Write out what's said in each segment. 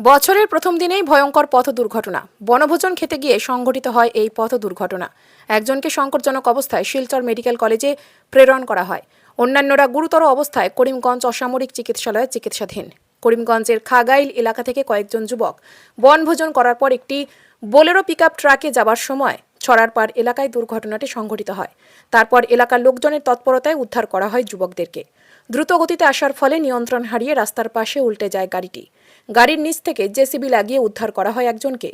বছরের প্রথম দিনেই ভয়ঙ্কর পথ দুর্ঘটনা। বনভোজন খেতে গিয়ে সংঘটিত হয় এই পথ দুর্ঘটনা। একজনকে সংকটজনক অবস্থায় শিলচর মেডিকেল কলেজে প্রেরণ করা হয়। অন্যান্যরা গুরুতর অবস্থায় করিমগঞ্জ অসামরিক চিকিৎসালয়ে চিকিৎসাধীন। করিমগঞ্জের খাগাইল এলাকা থেকে কয়েকজন যুবক বনভোজন করার পর একটি বোলেরো পিকআপ ট্রাকে যাবার সময় ছড়ার পার এলাকায় দুর্ঘটনাটি সংঘটিত হয়। তারপর এলাকার লোকজনের তৎপরতায় উদ্ধার করা হয় যুবকদেরকে। দ্রুত গতিতে আসার ফলে নিয়ন্ত্রণ হারিয়ে রাস্তার পাশে উল্টে যায় গাড়িটি। গাড়ির নিচ থেকে জেসিবি লাগিয়ে উদ্ধার করা হয় একজনকে।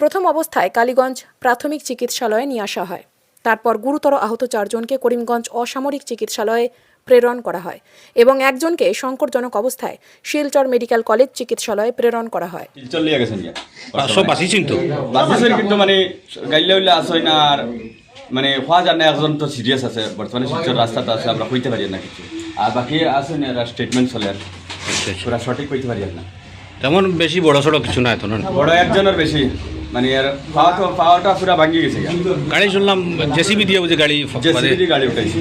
প্রথম অবস্থায় কালীগঞ্জ প্রাথমিক চিকিৎসালয়ে নিয়ে আসা হয়। তারপর গুরুতর আহত চারজনকে করিমগঞ্জ অসামরিক চিকিৎসালয়ে প্রেরণ করা হয় এবং একজনকে সংকটজনক অবস্থায় শিলচর মেডিকেল কলেজ চিকিৎসালয়ে প্রেরণ করা হয়। শিলচর লিয়ে গেছেন সব বাঁচিয়েছেন তো? বাসের কিন্তু মানে গাইলে উইলে আসই না আর মানে হওয়া জানে একজন তো সিরিয়াস আছে। বর্তমানে শিলচর রাস্তাটা আছে আমরা কইতে পারি না কিছু। আর বাকি আছে না এরা স্টেটমেন্ট চলে আর পুরা সঠিক কইতে পারি না। তেমন বেশি বড় সড়ো কিছু নাই তো না? বড় একজনের বেশি মানে আর পাওয়া তো পাওয়াটা পুরা ভাঙি গেছে। গাড়ি শুনলাম জেসিবি দিয়ে বুঝে গাড়ি জেসিবি দিয়ে গাড়ি উঠাইছি।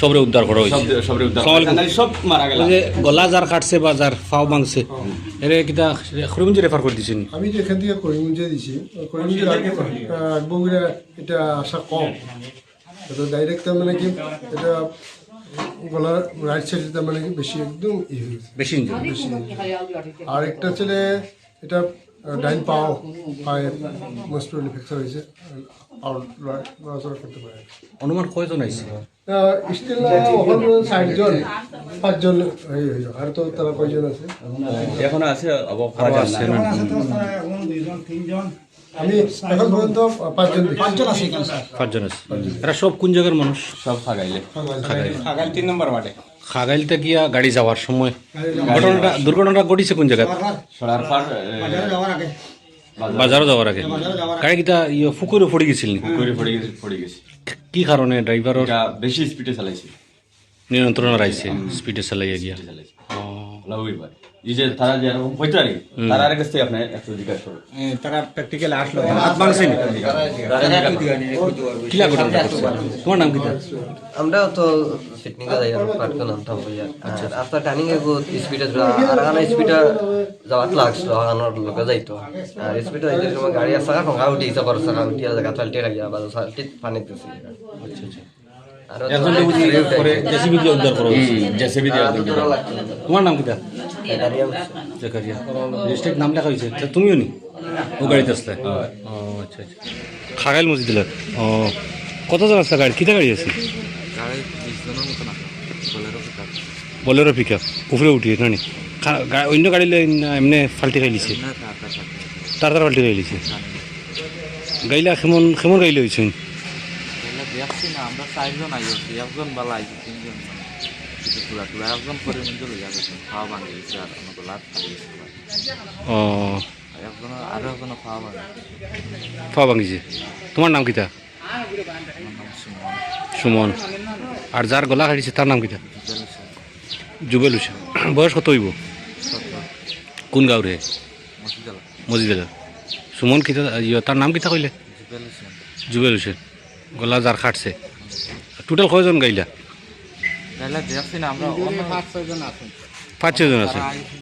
সবরে উদ্ধার করা হয়েছে। সব সবরে উদ্ধার। সব মারা গেল। যে গলা যার কাটছে বা যার ফাও ভাঙছে এরে কিতা খরিমঞ্জি রেফার করে দিছেন আমি যে এখান থেকে করিমগঞ্জে দিছি। করিমগঞ্জের আগে এটা আসা কম। তো ডাইরেক্ট মানে কি? এটা গলার রাইট সাইডে তার মানে কি বেশি একদম ই হয়ে বেশি বেশি আর একটা ছেলে এটা ডাইন পাও পায়ে মোস্ট প্রবলি ফ্র্যাকচার হয়েছে আর লড়াচড়া করতে পারে। অনুমান কয়জন আইছে? স্টিল ওখানে ষাটজন পাঁচজন এই হয়ে। আর তো তারা কয়জন আছে? এখনও আছে অবকাশ আছে। আমি এখন পর্যন্ত পাঁচজন পাঁচজন আছে পাঁচজন আছে। এরা সব কোন জায়গার মানুষ? সব খাগাইলতে গিয়া গাড়ি যাওয়ার সময় ঘটনাটা দুর্ঘটনাটা ঘটিছে কোন জায়গায়? সরার পার বাজারও যাওয়ার আগে। গাড়ি ইয়ে ফুকুরে পড়ে গেছিল নি? পড়ে গেছে পড়ে গেছে। কি কারণে ড্রাইভারের এটা বেশি স্পিডে চালাইছি। নিয়ন্ত্রণ রাইছে স্পিডে চালাইয়া গিয়া? চালাইছি। লাউই এই যে তারা যে এরকম হইতো তারা আর কাছ আপনি একটু জিজ্ঞাসা করুন তারা প্র্যাকটিক্যাল আসলো। হাত ভাঙছে কিলা ঘটনা তোমার নাম কিতা আমরাও তো সিটনিকা যাই আর। বইয়া আর আফটার টার্নিং এ গো স্পিডে আর আনা স্পিডে যাওয়াত লাগছিল আনার লোকে যাইতো। আর স্পিডে যাইতে সময় গাড়ি আসা উঠি ইসা পর সাকা উঠি আর জায়গা পাল্টে রাখিয়া বা সাল্টি পানিতে আচ্ছা আচ্ছা। আর একজন বুঝি পরে জেসিবি দিয়ে উদ্ধার করা হয়েছে জেসিবি দিয়ে তোমার নাম কিতা? জাকারিয়া রেজিস্ট্রেট নাম লেখা হয়েছে। তুমিও নি? ও গাড়িতে আসলে? আচ্ছা আচ্ছা। খাগাইল মসজিদে ও কতজন আসলে গাড়ি? কিতা গাড়ি আছে? বলেরো পিক আপ উপরে উঠিয়ে না নি। খা- অন্য গাড়ি এমনি ফাল্টি খাই লিছে? তার তার ফাল্টি। খাই লিছে? গাইলা কেমন কেমন গাইলে না আমরা চারজন আইছি একজন বালা আইছি তিনজন কিছু তুলা তুলা একজন মধ্যে লইয়া গেছে খাওয়া ভাঙে গেছে আর অন্য গলা ও। একজন আরও একজন খাওয়া ভাঙে পাওয়া ভাঙিছে তোমার নাম কিতা? সুমন। আর যার গলা কাটিছে তার নাম কিতা? জুবেল হোসেন বয়স কত হইব? কোন গাঁও রে মজিদার সুমন কিতা ইয়ে, তার নাম কিতা কইলে? জুবেল হোসেন গলা যার কাটছে টোটাল কয়জন গাইলা? গাইলা দেখছি না আমরা পাঁচ ছয়জন আছেন। পাঁচ ছজন আছে তারা আইছে।